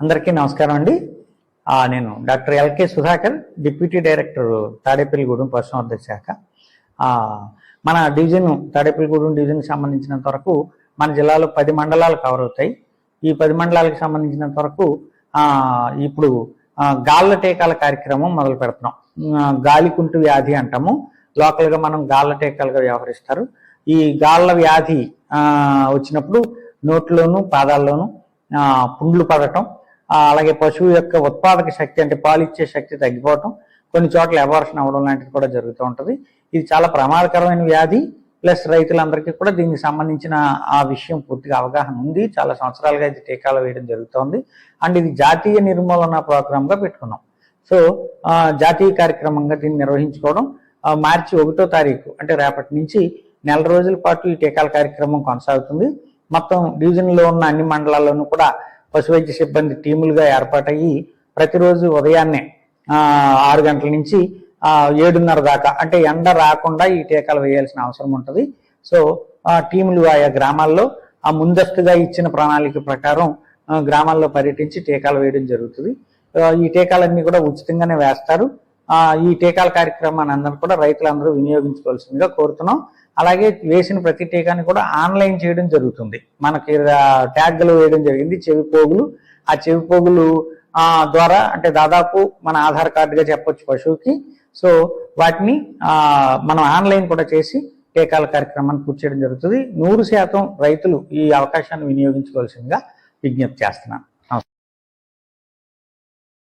అందరికీ నమస్కారం అండి. నేను doctor L K Sudhakar deputy director Tadepalligudem పశుసంవర్ధక శాఖ. మన డివిజన్ తాడేపల్లిగూడెం డివిజన్కి సంబంధించినంత వరకు మన జిల్లాలో పది మండలాలు కవర్ అవుతాయి. ఈ పది మండలాలకు సంబంధించినంత వరకు ఇప్పుడు గాళ్ళ టీకాల కార్యక్రమం మొదలు పెడుతున్నాం. గాలికుంటు వ్యాధి అంటాము. లోకల్గా మనం గాళ్ళ టీకాలుగా వ్యవహరిస్తారు. ఈ గాళ్ళ వ్యాధి వచ్చినప్పుడు నోట్లోను పాదాల్లోనూ పుండ్లు పడటం అలాగే పశువు యొక్క ఉత్పాదక శక్తి అంటే పాలిచ్చే శక్తి తగ్గిపోవటం కొన్ని చోట్ల అబార్షన్ అవ్వడం లాంటిది కూడా జరుగుతూ ఉంటుంది. ఇది చాలా ప్రమాదకరమైన వ్యాధి ప్లస్ రైతులందరికీ కూడా దీనికి సంబంధించిన ఆ విషయం పూర్తిగా అవగాహన ఉంది. చాలా సంవత్సరాలుగా ఇది టీకాలు వేయడం జరుగుతోంది. అండ్ ఇది జాతీయ నిర్మూలన ప్రోగ్రామ్గా పెట్టుకున్నాం. సో జాతీయ కార్యక్రమంగా దీన్ని నిర్వహించుకోవడం మార్చి ఒకటో తారీఖు అంటే రేపటి నుంచి నెల రోజుల పాటు ఈ టీకాల కార్యక్రమం కొనసాగుతుంది. మొత్తం డివిజన్లో ఉన్న అన్ని మండలాల్లోనూ కూడా పశు వైద్య సిబ్బంది టీములుగా ఏర్పాటయ్యి ప్రతిరోజు ఉదయాన్నే ఆరు గంటల నుంచి ఏడున్నర దాకా అంటే ఎండ రాకుండా ఈ టీకాలు వేయాల్సిన అవసరం ఉంటుంది. సో ఆ టీములు ఆయా గ్రామాల్లో ఆ ముందస్తుగా ఇచ్చిన ప్రణాళిక ప్రకారం గ్రామాల్లో పర్యటించి టీకాలు వేయడం జరుగుతుంది. ఈ టీకాలన్నీ కూడా ఉచితంగానే వేస్తారు. ఈ టీకాల కార్యక్రమాన్ని అందరూ కూడా రైతులందరూ వినియోగించుకోవాల్సిందిగా కోరుతున్నాం. అలాగే వేసిన ప్రతి టీకాని కూడా ఆన్లైన్ చేయడం జరుగుతుంది. మనకి ట్యాగ్లు వేయడం జరిగింది చెవి పోగులు. ఆ చెవి పోగులు ద్వారా అంటే దాదాపు మన ఆధార్ కార్డుగా చెప్పొచ్చు పశువుకి. సో వాటిని మనం ఆన్లైన్ కూడా చేసి టీకాల కార్యక్రమాన్ని పూర్తి చేయడం జరుగుతుంది. నూరు శాతం రైతులు ఈ అవకాశాన్ని వినియోగించుకోవాల్సిందిగా విజ్ఞప్తి చేస్తున్నాను.